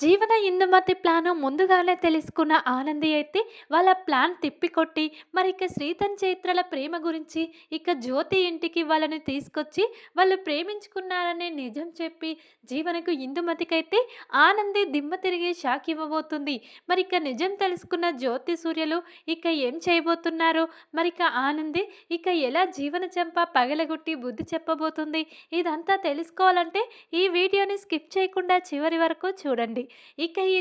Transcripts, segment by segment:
జీవన ఇందుమతి ప్లాను ముందుగానే తెలుసుకున్న ఆనంది అయితే వాళ్ళ ప్లాన్ తిప్పికొట్టి మరి ఇక శ్రీతన్ చైత్రల ప్రేమ గురించి ఇక జ్యోతి ఇంటికి వాళ్ళని తీసుకొచ్చి వాళ్ళు ప్రేమించుకున్నారనే నిజం చెప్పి జీవనకు ఇందుమతికైతే ఆనంది దిమ్మ తిరిగి షాక్ ఇవ్వబోతుంది. మరి ఇక నిజం తెలుసుకున్న జ్యోతి సూర్యలు ఇక ఏం చేయబోతున్నారు మరి ఇక ఆనంది ఇక ఎలా జీవన చెంప పగలగొట్టి బుద్ధి చెప్పబోతుంది? ఇదంతా తెలుసుకోవాలంటే ఈ వీడియోని స్కిప్ చేయకుండా చివరి వరకు చూడండి. ఇక ఈ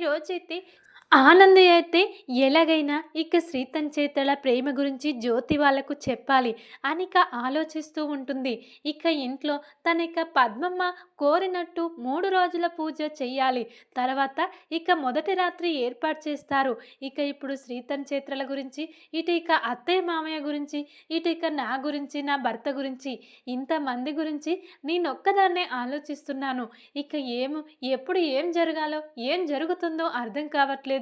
ఆనందయ్య అయితే ఎలాగైనా ఇక శ్రీతన్ చేతల ప్రేమ గురించి జ్యోతి వాళ్ళకు చెప్పాలి అని ఇక ఆలోచిస్తూ ఉంటుంది. ఇక ఇంట్లో తన ఇక పద్మమ్మ కోరినట్టు మూడు రోజుల పూజ చెయ్యాలి. తర్వాత ఇక మొదటి రాత్రి ఏర్పాటు చేస్తారు. ఇక ఇప్పుడు శ్రీతన్ చేత్రల గురించి ఇటు ఇక అత్తయ్య మామయ్య గురించి ఇటు ఇక నా గురించి నా భర్త గురించి ఇంతమంది గురించి నేనొక్కదాన్నే ఆలోచిస్తున్నాను. ఇక ఏము ఎప్పుడు ఏం జరగాలో ఏం జరుగుతుందో అర్థం కావట్లేదు.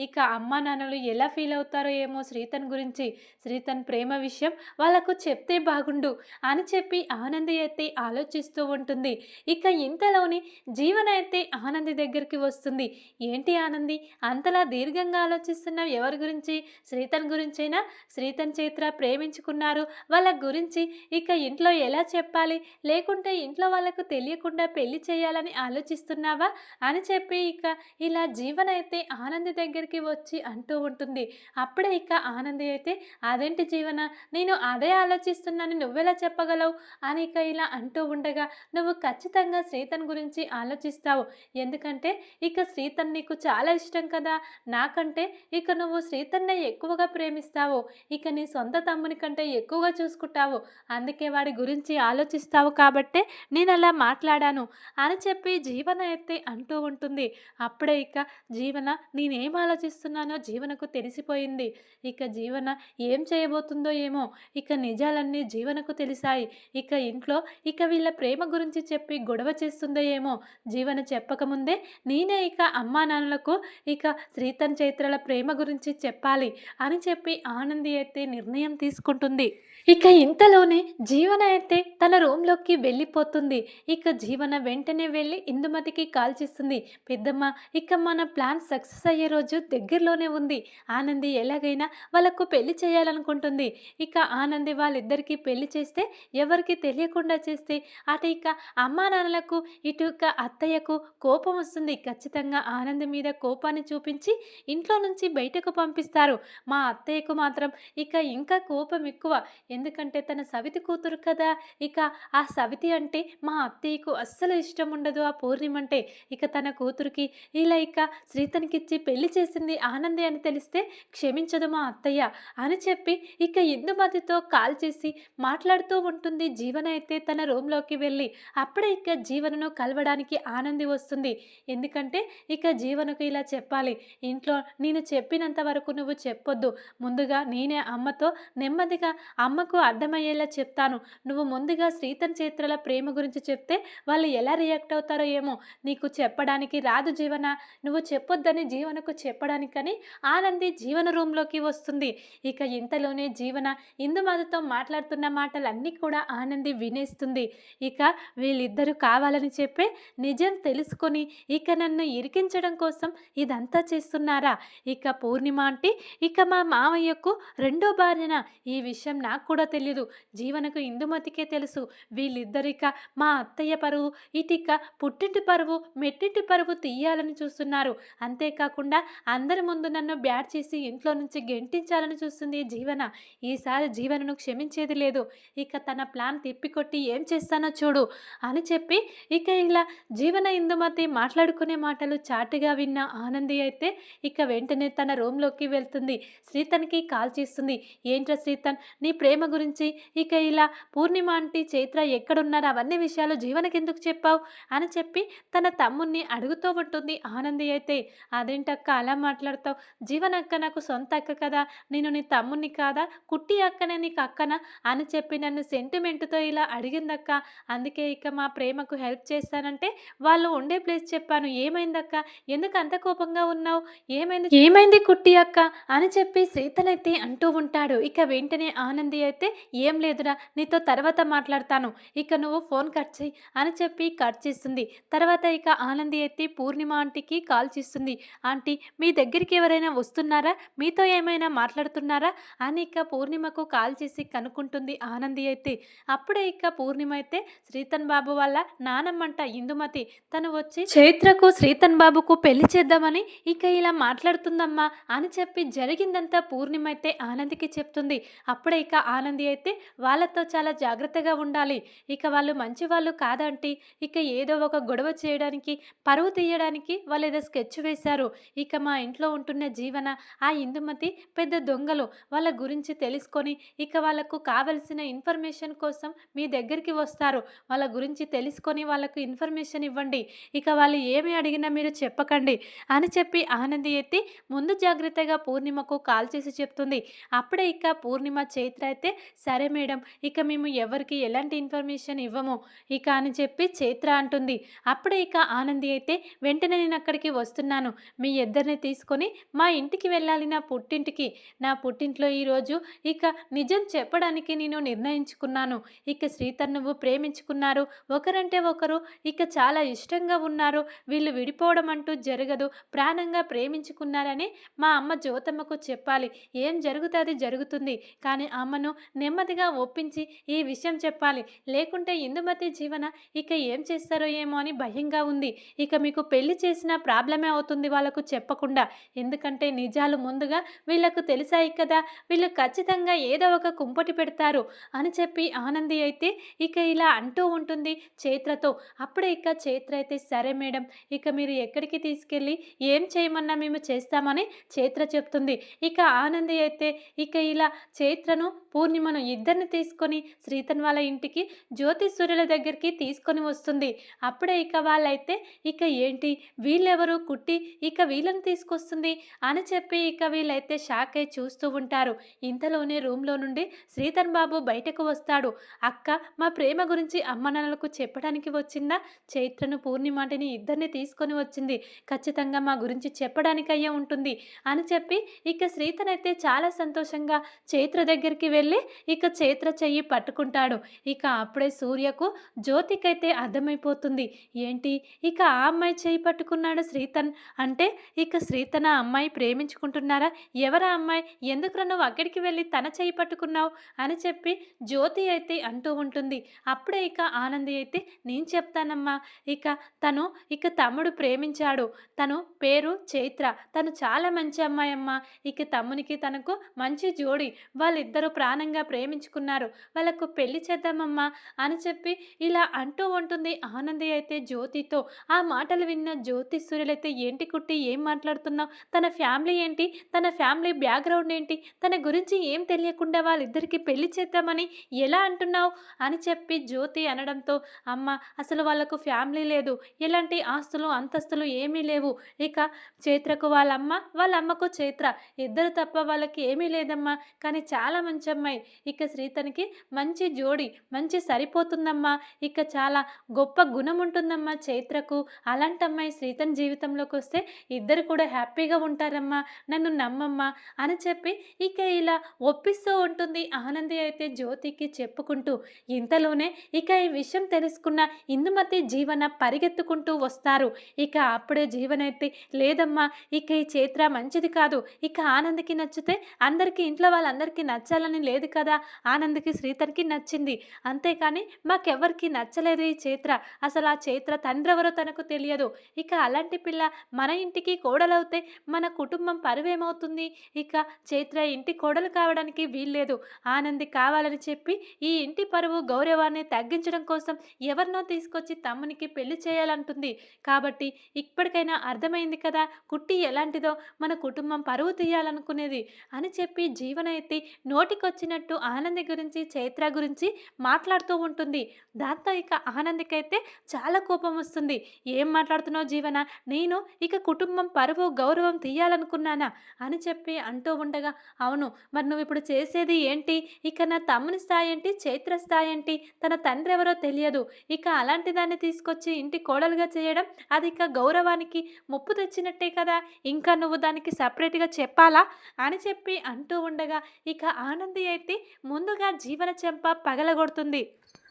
ఇక అమ్మ నాన్నలు ఎలా ఫీల్ అవుతారో ఏమో శ్రీతన్ గురించి శ్రీతన్ ప్రేమ విషయం వాళ్ళకు చెప్తే బాగుండు అని చెప్పి ఆనంది అయితే ఆలోచిస్తూ ఉంటుంది. ఇక ఇంతలోని జీవన అయితే ఆనంది దగ్గరికి వస్తుంది. ఏంటి ఆనంది? అంతలా దీర్ఘంగా ఆలోచిస్తున్నావు ఎవరి గురించి? శ్రీతన్ గురించైనా? శ్రీతన్ చైత్ర ప్రేమించుకున్నారు వాళ్ళ గురించి ఇక ఇంట్లో ఎలా చెప్పాలి? లేకుంటే ఇంట్లో వాళ్ళకు తెలియకుండా పెళ్ళి చేయాలని ఆలోచిస్తున్నావా? అని చెప్పి ఇక ఇలా జీవన అయితే ఆనంది దగ్గరికి వచ్చి అంటూ ఉంటుంది. అప్పుడే ఇక ఆనంది అయితే అదేంటి జీవన? నేను అదే ఆలోచిస్తున్నాను. నువ్వెలా చెప్పగలవు? అని ఇక ఇలా అంటూ ఉండగా నువ్వు ఖచ్చితంగా శ్రీతన్ గురించి ఆలోచిస్తావు. ఎందుకంటే ఇక శ్రీతన్ నీకు చాలా ఇష్టం కదా. నాకంటే ఇక నువ్వు శ్రీతన్నే ఎక్కువగా ప్రేమిస్తావు. ఇక నీ సొంత తమ్ముని కంటే ఎక్కువగా చూసుకుంటావు. అందుకే వాడి గురించి ఆలోచిస్తావు కాబట్టే నేను అలా మాట్లాడాను అని చెప్పి జీవన అయితే అంటూ ఉంటుంది. అప్పుడే ఇక జీవన నేను ఆలోచిస్తున్నానో జీవనకు తెలిసిపోయింది. ఇక జీవన ఏం చేయబోతుందో ఏమో ఇక నిజాలన్నీ జీవనకు తెలిసాయి. ఇక ఇంట్లో ఇక వీళ్ళ ప్రేమ గురించి చెప్పి గొడవ చేస్తుందో ఏమో జీవన చెప్పకముందే నేనే ఇక అమ్మా నాన్నలకు ఇక శ్రీతన్ చైత్రల ప్రేమ గురించి చెప్పాలి అని చెప్పి ఆనంది అయితే నిర్ణయం తీసుకుంటుంది. ఇక ఇంతలోనే జీవన అయితే తన రూమ్లోకి వెళ్ళిపోతుంది. ఇక జీవన వెంటనే వెళ్ళి ఇందుమతికి కాల్ చేస్తుంది. పెద్దమ్మ ఇక మన ప్లాన్ సక్సెస్ అయ్యే రోజు దగ్గరలోనే ఉంది. ఆనంది ఎలాగైనా వాళ్ళకు పెళ్ళి చేయాలనుకుంటుంది. ఇక ఆనంది వాళ్ళిద్దరికీ పెళ్ళి చేస్తే ఎవరికి తెలియకుండా చేస్తే అటు ఇక అమ్మా నాన్నలకు ఇటు ఇక అత్తయ్యకు కోపం వస్తుంది. ఖచ్చితంగా ఆనంది మీద కోపాన్ని చూపించి ఇంట్లో నుంచి బయటకు పంపిస్తారు. మా అత్తయ్యకు మాత్రం ఇక ఇంకా కోపం ఎక్కువ. ఎందుకంటే తన సవితి కూతురు కదా. ఇక ఆ సవితి అంటే మా అత్తయ్యకు అస్సలు ఇష్టం ఉండదు ఆ పూర్ణిమంటే. ఇక తన కూతురికి ఇలా ఇక శ్రీతనికిచ్చి పెళ్ళి చేసింది ఆనందే అని తెలిస్తే క్షమించదు మా అత్తయ్య అని చెప్పి ఇక ఇందుమతితో కాల్ చేసి మాట్లాడుతూ ఉంటుంది జీవన అయితే తన రూమ్లోకి వెళ్ళి. అప్పుడే ఇక జీవనను కలవడానికి ఆనంది వస్తుంది. ఎందుకంటే ఇక జీవనకు ఇలా చెప్పాలి. ఇంట్లో నేను చెప్పినంత వరకు నువ్వు చెప్పొద్దు. ముందుగా నేనే అమ్మతో నెమ్మదిగా అమ్మకు అర్థమయ్యేలా చెప్తాను. నువ్వు ముందుగా శ్రీతన్ చేత్రల ప్రేమ గురించి చెప్తే వాళ్ళు ఎలా రియాక్ట్ అవుతారో ఏమో. నీకు చెప్పడానికి రాదు జీవన. నువ్వు చెప్పొద్దని జీవనకు చెప్పడానికని ఆనంది జీవన రూమ్లోకి వస్తుంది. ఇక ఇంతలోనే జీవన ఇందుమతితో మాట్లాడుతున్న మాటలన్నీ కూడా ఆనంది వినేస్తుంది. ఇక వీళ్ళిద్దరూ కావాలని చెప్పే నిజం తెలుసుకొని ఇక నన్ను ఇరికించడం కోసం ఇదంతా చేస్తున్నారా? ఇక పూర్ణిమ అంటే ఇక మా మామయ్యకు రెండో భార్యన? ఈ విషయం నాకు కూడా తెలియదు జీవనకు ఇందుమతికే తెలుసు. వీళ్ళిద్దరిక మా అత్తయ్య పరువు ఇటిక పుట్టింటి పరువు మెట్టింటి పరువు తీయాలని చూస్తున్నారు. అంతేకాకుండా అందరి ముందు నన్ను బ్యాట్ చేసి ఇంట్లో నుంచి గెంటించాలని చూస్తుంది జీవన. ఈసారి జీవనను క్షమించేది లేదు. ఇక తన ప్లాన్ తిప్పికొట్టి ఏం చేస్తానో చూడు అని చెప్పి ఇక ఇలా జీవన ఇందుమతి మాట్లాడుకునే మాటలు చాటుగా విన్న ఆనంది అయితే ఇక వెంటనే తన రూమ్లోకి వెళ్తుంది. శ్రీతన్కి కాల్ చేస్తుంది. ఏంట్రా శ్రీతన్ నీ ప్రేమ గురించి? ఇక ఇలా పూర్ణిమ అంటే చైత్ర ఎక్కడున్నారు? అవన్నీ విషయాలు జీవనకి ఎందుకు చెప్పావు? అని చెప్పి తన తమ్ముణ్ణి అడుగుతూ ఉంటుంది ఆనంది అయితే. అదేంట ఏంటక్క అలా మాట్లాడతావు? జీవన్ అక్క నాకు సొంత అక్క కదా నేను నీ తమ్ముని కాదా? కుట్టి అక్కనే నీకు అక్కనా? అని చెప్పి నన్ను సెంటిమెంట్తో ఇలా అడిగిందక్క. అందుకే ఇక మా ప్రేమకు హెల్ప్ చేస్తానంటే వాళ్ళు ఉండే ప్లేస్ చెప్పాను. ఏమైందక్క? ఎందుకు అంత కోపంగా ఉన్నావు? ఏమైంది ఏమైంది కుట్టి అక్క? అని చెప్పి సీతనైతే అంటూ ఉంటాడు. ఇక వెంటనే ఆనంది అయితే ఏం లేదురా నీతో తర్వాత మాట్లాడతాను. ఇక నువ్వు ఫోన్ కట్ చేయి అని చెప్పి కట్ చేస్తుంది. తర్వాత ఇక ఆనంది అయితే పూర్ణిమ ఆంటీకి కాల్ చేస్తుంది. ఆంటీ మీ దగ్గరికి ఎవరైనా వస్తున్నారా? మీతో ఏమైనా మాట్లాడుతున్నారా? అని ఇక పూర్ణిమకు కాల్ చేసి కనుక్కుంటుంది ఆనంది అయితే. అప్పుడే ఇక పూర్ణిమ అయితే శ్రీతన్ బాబు వాళ్ళ నానమ్మంట ఇందుమతి. తను వచ్చి చైత్రకు శ్రీతన్ బాబుకు పెళ్ళి చేద్దామని ఇక ఇలా మాట్లాడుతుందమ్మా అని చెప్పి జరిగిందంతా పూర్ణిమ అయితే ఆనందికి చెప్తుంది. అప్పుడే ఇక ఆనంది అయితే వాళ్ళతో చాలా జాగ్రత్తగా ఉండాలి. ఇక వాళ్ళు మంచి వాళ్ళు కాదంటే ఇక ఏదో ఒక గొడవ చేయడానికి పరువు తీయడానికి వాళ్ళు ఏదో స్కెచ్ వేశారు. ఇక మా ఇంట్లో ఉంటున్న జీవన ఆ ఇందుమతి పెద్ద దొంగలు. వాళ్ళ గురించి తెలుసుకొని ఇక వాళ్ళకు కావలసిన ఇన్ఫర్మేషన్ కోసం మీ దగ్గరికి వస్తారు. వాళ్ళ గురించి తెలుసుకొని వాళ్ళకు ఇన్ఫర్మేషన్ ఇవ్వండి. ఇక వాళ్ళు ఏమి అడిగినా మీరు చెప్పకండి అని చెప్పి ఆనంది ఎత్తి ముందు జాగ్రత్తగా పూర్ణిమకు కాల్ చేసి చెప్తుంది. అప్పుడే ఇక పూర్ణిమ చైత్ర అయితే సరే మేడం ఇక మేము ఎవరికి ఎలాంటి ఇన్ఫర్మేషన్ ఇవ్వము ఇక అని చెప్పి చైత్ర అంటుంది. అప్పుడే ఇక ఆనంది అయితే వెంటనే నేను అక్కడికి వస్తున్నాను. మీ ఇద్దరిని తీసుకొని మా ఇంటికి వెళ్ళాలి. నా పుట్టింటికి. నా పుట్టింట్లో ఈరోజు ఇక నిజం చెప్పడానికి నేను నిర్ణయించుకున్నాను. ఇక శ్రీతర్ నువ్వు ప్రేమించుకున్నారు. ఒకరంటే ఒకరు ఇక చాలా ఇష్టంగా ఉన్నారు. వీళ్ళు విడిపోవడం అంటూ జరగదు. ప్రాణంగా ప్రేమించుకున్నారని మా అమ్మ జ్యోతమ్మకు చెప్పాలి. ఏం జరుగుతుంది జరుగుతుంది. కానీ అమ్మను నెమ్మదిగా ఒప్పించి ఈ విషయం చెప్పాలి. లేకుంటే ఇందుమతి జీవన ఇక ఏం చేస్తారో ఏమో అని భయంగా ఉంది. ఇక మీకు పెళ్ళి చేసిన ప్రాబ్లమే అవుతుంది. వాళ్ళకు చెప్పకుండా. ఎందుకంటే నిజాలు ముందుగా వీళ్ళకు తెలిసాయి కదా. వీళ్ళు ఖచ్చితంగా ఏదో ఒక కుంపటి పెడతారు అని చెప్పి ఆనంది అయితే ఇక ఇలా అంటూ ఉంటుంది చైత్రతో అప్పుడే ఇక చైత్ర అయితే సరే మేడం ఇక మీరు ఎక్కడికి తీసుకెళ్ళి ఏం చేయమన్నా మేము చేస్తామని చైత్ర చెప్తుంది. ఇక ఆనంది అయితే ఇక ఇలా చైత్రను పూర్ణిమను ఇద్దరిని తీసుకొని శ్రీతన్ వాళ్ళ ఇంటికి జ్యోతిసూర్యుల దగ్గరికి తీసుకొని వస్తుంది. అప్పుడే ఇక వాళ్ళైతే ఇక ఏంటి? వీళ్ళెవరు? కుట్టి ఇక వీళ్ళని తీసుకొస్తుంది అని చెప్పి ఇక వీళ్ళైతే షాక్ అయి చూస్తూ ఉంటారు. ఇంతలోనే రూమ్లో నుండి శ్రీతన్ బాబు బయటకు వస్తాడు. అక్క మా ప్రేమ గురించి అమ్మ నాన్నలకు చెప్పడానికి వచ్చిందా? చైత్రను పూర్ణిమాటిని ఇద్దరిని తీసుకొని వచ్చింది. ఖచ్చితంగా మా గురించి చెప్పడానికయ్యే ఉంటుంది అని చెప్పి ఇక శ్రీతన్ అయితే చాలా సంతోషంగా చైత్ర దగ్గరికి వెళ్ళి ఇక చైత్ర చెయ్యి పట్టుకుంటాడు. ఇక అప్పుడే సూర్యకు జ్యోతికైతే అర్థమైపోతుంది. ఏంటి? ఇక ఆ అమ్మాయి చేయి పట్టుకున్నాడు శ్రీతన్ అంటే ఇక శ్రీతన్ తన అమ్మాయి ప్రేమించుకుంటున్నారా? ఎవరా అమ్మాయి? ఎందుకు నువ్వు అక్కడికి వెళ్ళి తన చేయి పట్టుకున్నావు? అని చెప్పి జ్యోతి అయితే అంటూ ఉంటుంది. అప్పుడే ఇక ఆనంది అయితే నేను చెప్తానమ్మా. ఇక తను ఇక తమ్ముడు ప్రేమించాడు. తను పేరు చైత్ర. తను చాలా మంచి అమ్మాయి అమ్మ ఇక తమ్మునికి తనకు మంచి జోడి. వాళ్ళిద్దరూ ప్రాణంగా ప్రేమించుకున్నారు. వాళ్ళకు పెళ్ళి చేద్దామమ్మా. అని చెప్పి ఇలా అంటూ ఉంటుంది ఆనంది అయితే జ్యోతితో. ఆ మాటలు విన్న జ్యోతి సూర్యులైతే ఏంటి కుట్టి ఏం మాట్లాడుతున్నావు? తన ఫ్యామిలీ ఏంటి? తన ఫ్యామిలీ బ్యాక్గ్రౌండ్ ఏంటి? తన గురించి ఏం తెలియకుండా వాళ్ళిద్దరికి పెళ్ళి చేద్దామని ఎలా అంటున్నావు? అని చెప్పి జ్యోతి అనడంతో అమ్మ అసలు వాళ్ళకు ఫ్యామిలీ లేదు. ఎలాంటి ఆస్తులు అంతస్తులు ఏమీ లేవు. ఇక చైత్రకు వాళ్ళమ్మ వాళ్ళ అమ్మకు చైత్ర. ఇద్దరు తప్ప వాళ్ళకి ఏమీ లేదమ్మా. కానీ చాలా మంచి అమ్మాయి. ఇక శ్రీతనికి మంచి జోడి మంచి సరిపోతుందమ్మా. ఇక చాలా గొప్ప గుణం ఉంటుందమ్మా చైత్రకు. అలాంటి అమ్మాయి శ్రీతన్ జీవితంలోకి వస్తే ఇద్దరు కూడా హ్యాపీగా ఉంటారమ్మా నన్ను నమ్మమ్మా అని చెప్పి ఇక ఇలా ఒప్పిస్తూ ఉంటుంది ఆనంది అయితే జ్యోతికి చెప్పుకుంటూ. ఇంతలోనే ఇక ఈ విషయం తెలుసుకున్న ఇందుమతి జీవన పరిగెత్తుకుంటూ వస్తారు. ఇక అప్పుడే జీవనైతే లేదమ్మా ఇక ఈ చేత్ర మంచిది కాదు. ఇక ఆనంద్కి నచ్చితే అందరికీ ఇంట్లో వాళ్ళందరికీ నచ్చాలని లేదు కదా. ఆనంద్కి శ్రీతర్కి నచ్చింది. అంతేకాని మాకెవ్వరికి నచ్చలేదు ఈ చేత్ర. అసలు ఆ చైత్ర తండ్రెవరో తనకు తెలియదు. ఇక అలాంటి పిల్ల మన ఇంటికి కోడలవుతే మన కుటుంబం పరువేమవుతుంది? ఇక చైత్ర ఇంటి కోడలు కావడానికి వీల్లేదు. ఆనంది కావాలని చెప్పి ఈ ఇంటి పరువు గౌరవాన్ని తగ్గించడం కోసం ఎవరినో తీసుకొచ్చి తమ్మునికి పెళ్ళి చేయాలంటుంది. కాబట్టి ఇప్పటికైనా అర్థమైంది కదా కుట్టి ఎలాంటిదో మన కుటుంబం పరువు తీయాలనుకునేది అని చెప్పి జీవన ఎత్తి నోటికొచ్చినట్టు ఆనంది గురించి చైత్ర గురించి మాట్లాడుతూ ఉంటుంది. దాంతో ఇక ఆనందికైతే చాలా కోపం వస్తుంది. ఏం మాట్లాడుతున్నావు జీవన? నేను ఇక కుటుంబం కుటుంబం పరువు గౌరవం తీయాలనుకున్నానా? అని చెప్పి అంటూ ఉండగా అవును మరి నువ్వు ఇప్పుడు చేసేది ఏంటి? ఇక నా తమ్ముని స్థాయి ఏంటి? చైత్ర స్థాయి ఏంటి? తన తండ్రి ఎవరో తెలియదు. ఇక అలాంటి దాన్ని తీసుకొచ్చి ఇంటి కోడలుగా చేయడం అది ఇక గౌరవానికి ముప్పు తెచ్చినట్టే కదా? ఇంకా నువ్వు దానికి సపరేట్గా చెప్పాలా? అని చెప్పి అంటూ ఉండగా ఇక ఆనంది అయితే ముందుగా జీవన చెంప పగలగొడుతుంది.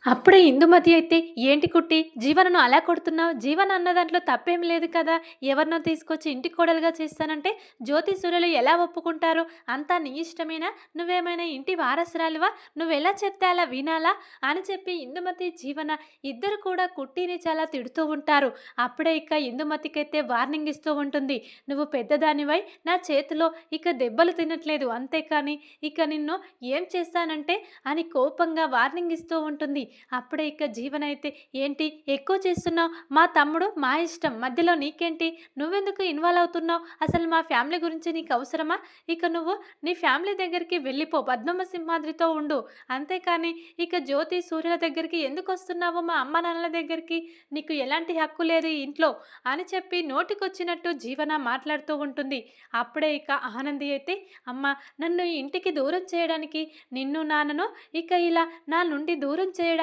అప్పుడే ఇందుమతి అయితే ఏంటి కుట్టి జీవనను అలా కొడుతున్నావు? జీవన అన్న దాంట్లో తప్పేం లేదు కదా? ఎవరినో తీసుకొచ్చి ఇంటి కోడలుగా చేస్తానంటే జ్యోతి సూర్యులు ఎలా ఒప్పుకుంటారు? అంతా నీ ఇష్టమేనా? నువ్వేమైనా ఇంటి వారసురాలువా? నువ్వెలా చెప్తే అలా వినాలా? అని చెప్పి ఇందుమతి జీవన ఇద్దరు కూడా కుట్టిని చాలా తిడుతూ ఉంటారు. అప్పుడే ఇక ఇందుమతికైతే వార్నింగ్ ఇస్తూ ఉంటుంది. నువ్వు పెద్దదానివై నా చేతిలో ఇక దెబ్బలు తినట్లేదు అంతేకాని ఇక నిన్ను ఏం చేస్తానంటే అని కోపంగా వార్నింగ్ ఇస్తూ ఉంటుంది. అప్పుడే ఇక జీవన అయితే ఏంటి? ఎక్కువ చేస్తున్నావు? మా తమ్ముడు మా ఇష్టం. మధ్యలో నీకేంటి? నువ్వెందుకు ఇన్వాల్వ్ అవుతున్నావు? అసలు మా ఫ్యామిలీ గురించి నీకు అవసరమా? ఇక నువ్వు నీ ఫ్యామిలీ దగ్గరికి వెళ్ళిపో. పద్మమ్మ సింహాద్రితో ఉండు. అంతేకాని ఇక జ్యోతి సూర్యుల దగ్గరికి ఎందుకు వస్తున్నావు? మా అమ్మ నాన్నల దగ్గరికి? నీకు ఎలాంటి హక్కు లేదు ఇంట్లో? అని చెప్పి నోటికొచ్చినట్టు జీవన మాట్లాడుతూ ఉంటుంది. అప్పుడే ఇక ఆనంది అయితే అమ్మ నన్ను ఇంటికి దూరం చేయడానికి నిన్ను నాన్నను ఇక ఇలా నా నుండి దూరం చేయడానికి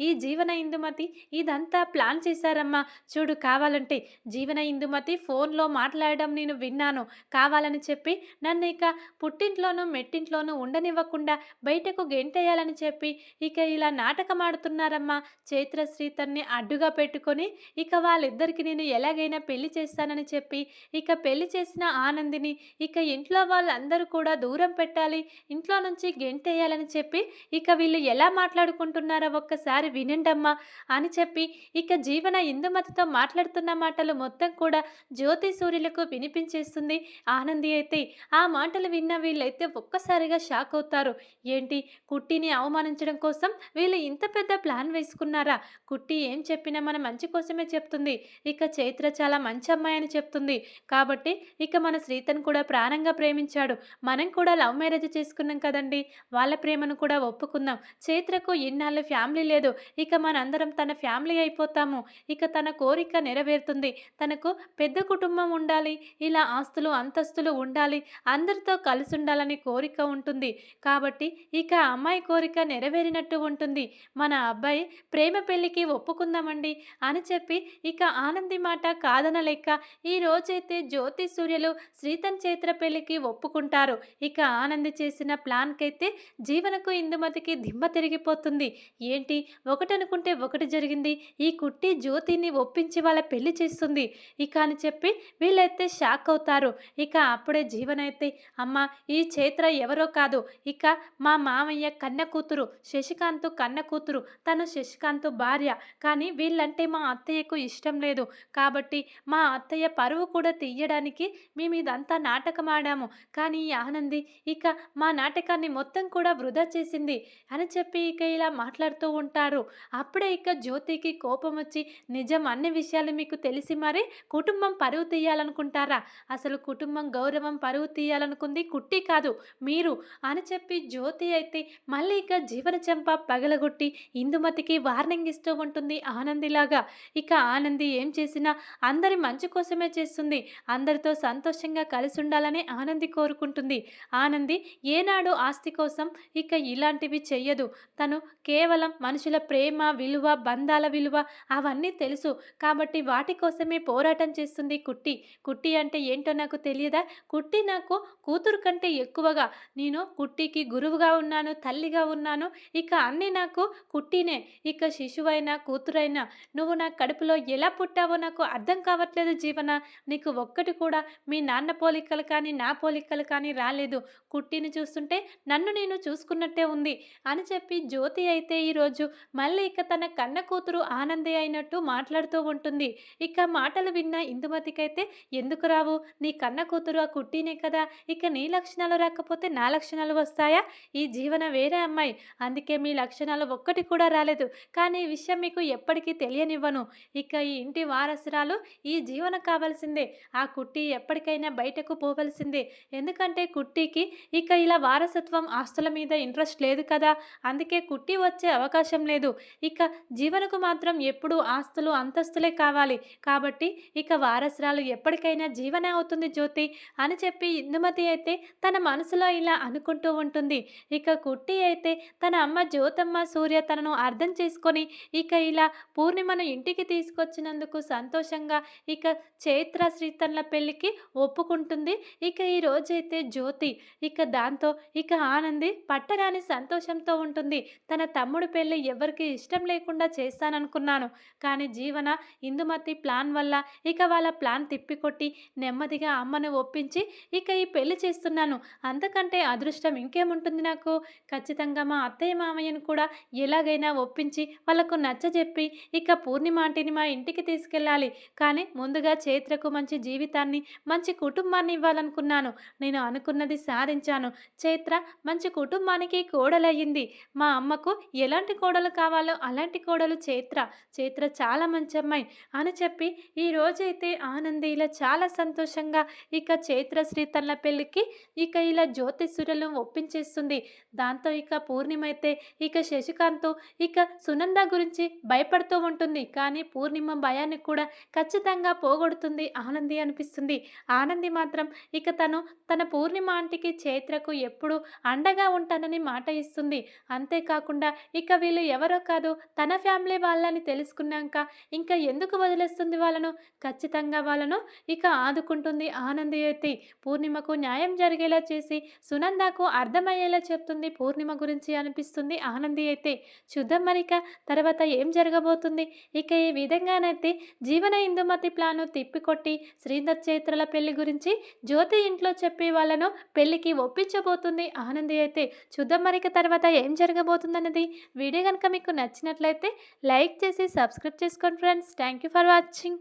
ఈ జీవన ఇందుమతి? ఇదంతా ప్లాన్ చేశారమ్మా. చూడు కావాలంటే జీవన ఇందుమతి ఫోన్లో మాట్లాడడం నేను విన్నాను. కావాలని చెప్పి నన్ను ఇక పుట్టింట్లోనూ మెట్టింట్లోనూ ఉండనివ్వకుండా బయటకు గెంటేయాలని చెప్పి ఇక ఇలా నాటకం ఆడుతున్నారమ్మా చైత్ర తన్ని అడ్డుగా పెట్టుకొని ఇక వాళ్ళిద్దరికి నేను ఎలాగైనా పెళ్ళి చేస్తానని చెప్పి ఇక పెళ్ళి చేసిన ఆనందిని ఇక ఇంట్లో వాళ్ళందరూ కూడా దూరం పెట్టాలి ఇంట్లో నుంచి గెంటేయాలని చెప్పి ఇక వీళ్ళు ఎలా మాట్లాడుకుంటున్నారో ఒక్కసారి వినండమ్మా అని చెప్పి ఇక జీవన ఇందుమతితో మాట్లాడుతున్న మాటలు మొత్తం కూడా జ్యోతి సూర్యులకు వినిపించేస్తుంది. ఆనంది అయితే ఆ మాటలు విన్న వీళ్ళైతే ఒక్కసారిగా షాక్ అవుతారు. ఏంటి కుట్టిని అవమానించడం కోసం వీళ్ళు ఇంత పెద్ద ప్లాన్ వేసుకున్నారా? కుట్టి ఏం చెప్పినా మన మంచి కోసమే చెప్తుంది. ఇక చైత్ర చాలా మంచి అమ్మాయి అని చెప్తుంది. కాబట్టి ఇక మన శ్రీతను కూడా ప్రాణంగా ప్రేమించాడు. మనం కూడా లవ్ మ్యారేజ్ చేసుకున్నాం కదండి. వాళ్ళ ప్రేమను కూడా ఒప్పుకుందాం. చైత్రకు ఇన్నాళ్ళు ఫ్యామిలీ ఫ్యామిలీ లేదు. ఇక మనందరం తన ఫ్యామిలీ అయిపోతాము. ఇక తన కోరిక నెరవేరుతుంది. తనకు పెద్ద కుటుంబం ఉండాలి. ఇలా ఆస్తులు అంతస్తులు ఉండాలి. అందరితో కలిసి ఉండాలని కోరిక ఉంటుంది. కాబట్టి ఇక అమ్మాయి కోరిక నెరవేరినట్టు ఉంటుంది. మన అబ్బాయి ప్రేమ పెళ్ళికి ఒప్పుకుందామండి అని చెప్పి ఇక ఆనంది మాట కాదనలేక ఈ రోజైతే జ్యోతి సూర్యులు శ్రీతన్ చైత్ర పెళ్ళికి ఒప్పుకుంటారు. ఇక ఆనంది చేసిన ప్లాన్కైతే జీవనకు ఇందుమతికి దిమ్మ తిరిగిపోతుంది. ఏంటి? ఒకటనుకుంటే ఒకటి జరిగింది. ఈ కుట్టి జ్యోతిని ఒప్పించి వాళ్ళ పెళ్ళి చేస్తుంది. ఇక అని చెప్పి వీళ్ళైతే షాక్ అవుతారు. ఇక అప్పుడే జీవనైతే అమ్మ ఈ చైత్ర ఎవరో కాదు. ఇక మా మామయ్య కన్న కూతురు శశికాంత్ కన్న కూతురు తను శశికాంత్ భార్య. కానీ వీళ్ళంటే మా అత్తయ్యకు ఇష్టం లేదు. కాబట్టి మా అత్తయ్య పరువు కూడా తీయడానికి మేము ఇదంతా నాటకం ఆడాము. కానీ ఈ ఆనంది ఇక మా నాటకాన్ని మొత్తం కూడా వృధా చేసింది. అని చెప్పి ఇక ఇలా మాట్లాడుతూ ఉంటారు. అప్పుడే ఇక జ్యోతికి కోపం వచ్చి నిజం అన్ని విషయాలు మీకు తెలిసి మరీ కుటుంబం పరువు తీయాలనుకుంటారా? అసలు కుటుంబం గౌరవం పరువు తీయాలనుకుంది కుట్టి కాదు మీరు అని చెప్పి జ్యోతి అయితే మళ్ళీ ఇక జీవన చెంప పగలగొట్టి ఇందుమతికి వార్నింగ్ ఇస్తూ ఉంటుంది ఆనందిలాగా. ఇక ఆనంది ఏం చేసినా అందరి మంచి కోసమే చేస్తుంది. అందరితో సంతోషంగా కలిసి ఉండాలని ఆనంది కోరుకుంటుంది. ఆనంది ఏనాడు ఆస్తి కోసం ఇక ఇలాంటివి చెయ్యదు. తను కేవలం మనుషుల ప్రేమ విలువ బంధాల విలువ అవన్నీ తెలుసు. కాబట్టి వాటి కోసమే పోరాటం చేస్తుంది కుట్టి. కుట్టి అంటే ఏంటో నాకు తెలియదా? కుట్టి నాకు కూతురు కంటే ఎక్కువగా. నేను కుట్టికి గురువుగా ఉన్నాను తల్లిగా ఉన్నాను. ఇక అన్నీ నాకు కుట్టినే. ఇక శిశువైనా కూతురైనా నువ్వు నా కడుపులో ఎలా పుట్టావో నాకు అర్థం కావట్లేదు జీవన. నీకు ఒక్కటి కూడా మీ నాన్న పోలికలు కానీ నా పోలికలు కానీ రాలేదు. కుట్టిని చూస్తుంటే నన్ను నేను చూసుకున్నట్టే ఉంది అని చెప్పి జ్యోతి అయితే ఈ ఈరోజు మళ్ళీ ఇక తన కన్న కూతురు ఆనంది అయినట్టు మాట్లాడుతూ ఉంటుంది. ఇక మాటలు విన్న ఇందుమతికైతే ఎందుకు రావు? నీ కన్న కూతురు ఆ కుట్టినే కదా? ఇక నీ లక్షణాలు రాకపోతే నా లక్షణాలు వస్తాయా? ఈ జీవన వేరే అమ్మాయి. అందుకే మీ లక్షణాలు ఒక్కటి కూడా రాలేదు. కానీ ఈ విషయం మీకు ఎప్పటికీ తెలియనివ్వను. ఇక ఈ ఇంటి వారసురాలు ఈ జీవన కావాల్సిందే. ఆ కుట్టి ఎప్పటికైనా బయటకు పోవలసిందే. ఎందుకంటే కుట్టికి ఇక ఇలా వారసత్వం ఆస్తుల మీద ఇంట్రెస్ట్ లేదు కదా? అందుకే కుట్టి వచ్చే అవకాశం లేదు. ఇక జీవనకు మాత్రం ఎప్పుడూ ఆస్తులు అంతస్తులే కావాలి. కాబట్టి ఇక వారసురాలు ఎప్పటికైనా జీవన అవుతుంది జ్యోతి అని చెప్పి ఇందుమతి అయితే తన మనసులో ఇలా అనుకుంటూ ఉంటుంది. ఇక కుట్టి అయితే తన అమ్మ జ్యోతమ్మ సూర్య తనను అర్థం చేసుకొని ఇక ఇలా పూర్ణిమను ఇంటికి తీసుకొచ్చినందుకు సంతోషంగా ఇక చైత్ర శ్రీతన్ల పెళ్ళికి ఒప్పుకుంటుంది. ఇక ఈ రోజైతే జ్యోతి ఇక దాంతో ఇక ఆనంది పట్టరాని సంతోషంతో ఉంటుంది. తన తమ్ముడు పెళ్ళి ఎవరికి ఇష్టం లేకుండా చేస్తాననుకున్నాను. కానీ జీవన ఇందుమతి ప్లాన్ వల్ల ఇక వాళ్ళ ప్లాన్ తిప్పికొట్టి నెమ్మదిగా అమ్మను ఒప్పించి ఇక ఈ పెళ్ళి చేస్తున్నాను. అంతకంటే అదృష్టం ఇంకేముంటుంది నాకు? ఖచ్చితంగా మా అత్తయ్య మామయ్యను కూడా ఎలాగైనా ఒప్పించి వాళ్ళకు నచ్చజెప్పి ఇక పూర్ణిమ ఆంటీని మా ఇంటికి తీసుకెళ్ళాలి. కానీ ముందుగా చైత్రకు మంచి జీవితాన్ని మంచి కుటుంబాన్ని ఇవ్వాలనుకున్నాను. నేను అనుకున్నది సాధించాను. చైత్ర మంచి కుటుంబానికి కోడలయ్యింది. మా అమ్మకు ఎలా ఎలాంటి కోడలు కావాలో అలాంటి కోడలు చైత్ర చైత్ర చాలా మంచి అమ్మాయి అని చెప్పి ఈ రోజైతే ఆనంది ఇలా చాలా సంతోషంగా ఇక చైత్ర శ్రీ తన పెళ్ళికి ఇక ఇలా జ్యోతిష్యులను ఒప్పించేస్తుంది. దాంతో ఇక పూర్ణిమ అయితే ఇక శశికాంత్ ఇక సునంద గురించి భయపడుతూ ఉంటుంది. కానీ పూర్ణిమ భయాన్ని కూడా ఖచ్చితంగా పోగొడుతుంది ఆనంది అనిపిస్తుంది. ఆనంది మాత్రం ఇక తను తన పూర్ణిమ ఆంటీకి చైత్రకు ఎప్పుడు అండగా ఉంటానని మాట ఇస్తుంది. అంతేకాకుండా ఇక వీళ్ళు ఎవరో కాదు తన ఫ్యామిలీ వాళ్ళని తెలుసుకున్నాక ఇంకా ఎందుకు వదిలేస్తుంది వాళ్ళను? ఖచ్చితంగా వాళ్ళను ఇక ఆదుకుంటుంది ఆనంది అయితే. పూర్ణిమకు న్యాయం జరిగేలా చేసి సునందాకు అర్థమయ్యేలా చెప్తుంది పూర్ణిమ గురించి అనిపిస్తుంది ఆనంది అయితే. చూద్దాం మరిక తర్వాత ఏం జరగబోతుంది? ఇక ఈ విధంగానైతే జీవన ఇందుమతి ప్లాను తిప్పికొట్టి శ్రీధర్ చైత్రల పెళ్ళి గురించి జ్యోతి ఇంట్లో చెప్పి వాళ్ళను పెళ్ళికి ఒప్పించబోతుంది ఆనంది అయితే. చూద్దాం మరిక తర్వాత ఏం జరగబోతుందన్నది వీడియో కనుక మీకు నచ్చినట్లయితే లైక్ చేసి సబ్స్క్రైబ్ చేసుకోండి friends. Thank you for watching.